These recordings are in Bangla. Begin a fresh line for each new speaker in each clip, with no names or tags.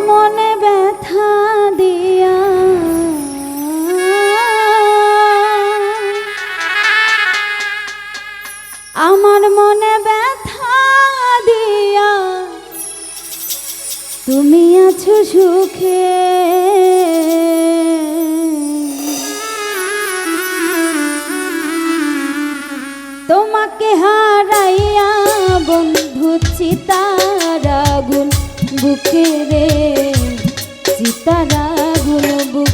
মনে ব্যথা দিয়া। আমার মনে ব্যথা দিয়া। তুমি আছো সুখে। তোমাকে হা বুকে রে সীতারা গুলো বুকে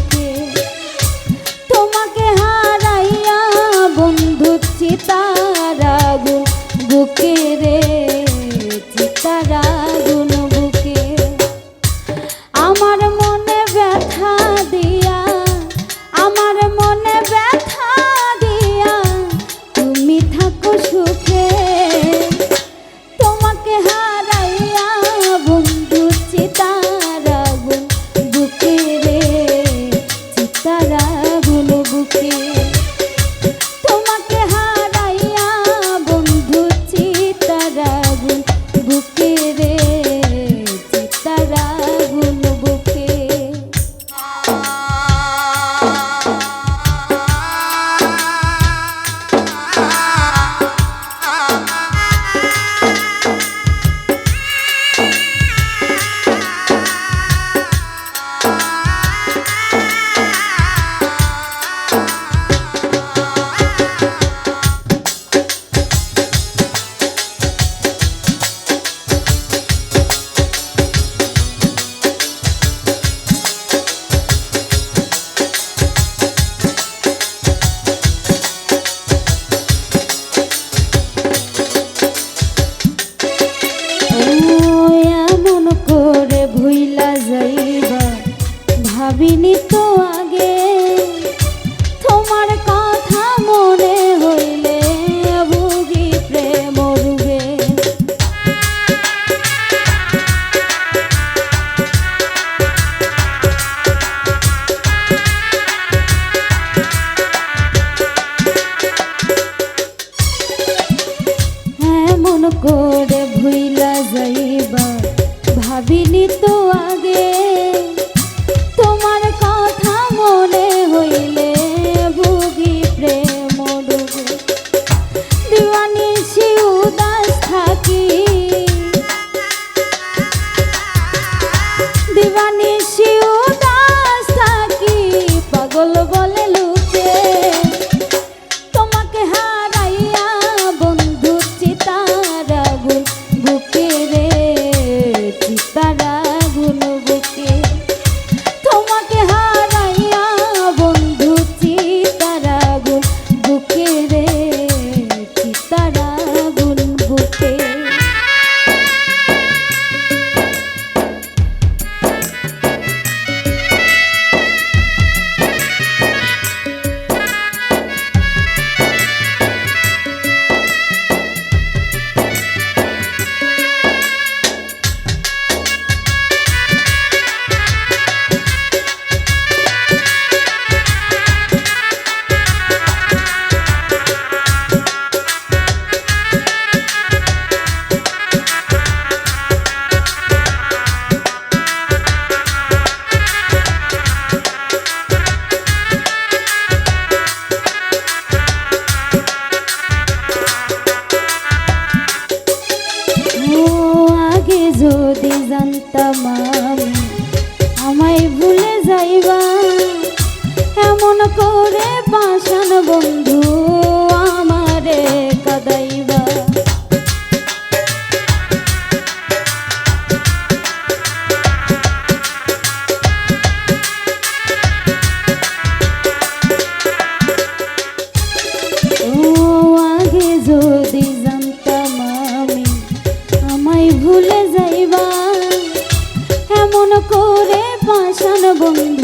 যদি জানতাম আমায় ভুলে যাইবা এমন করে বাসান বন্ধু। পাষাণ বন্ধু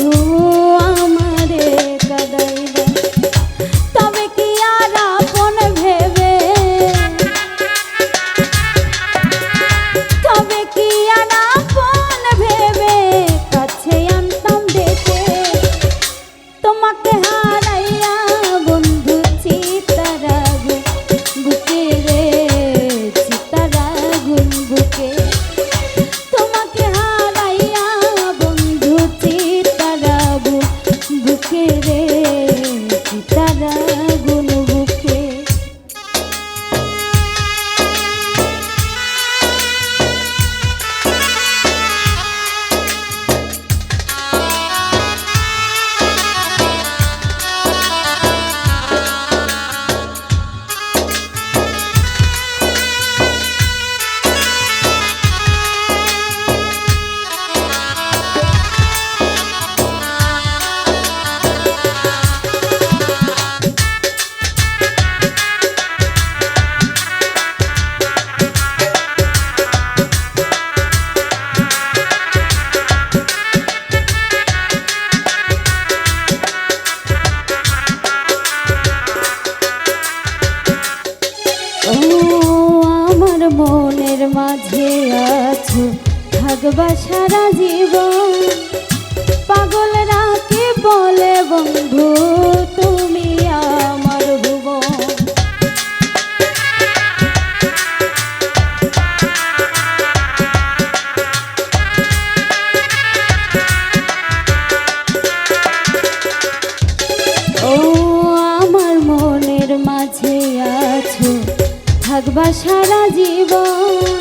সারা জীবন। পাগলরা কি বলে বন্ধু? তুমি আমার ভুবন। ও, আমার মনের মাঝে আছো। থাকবা সারা জীবন।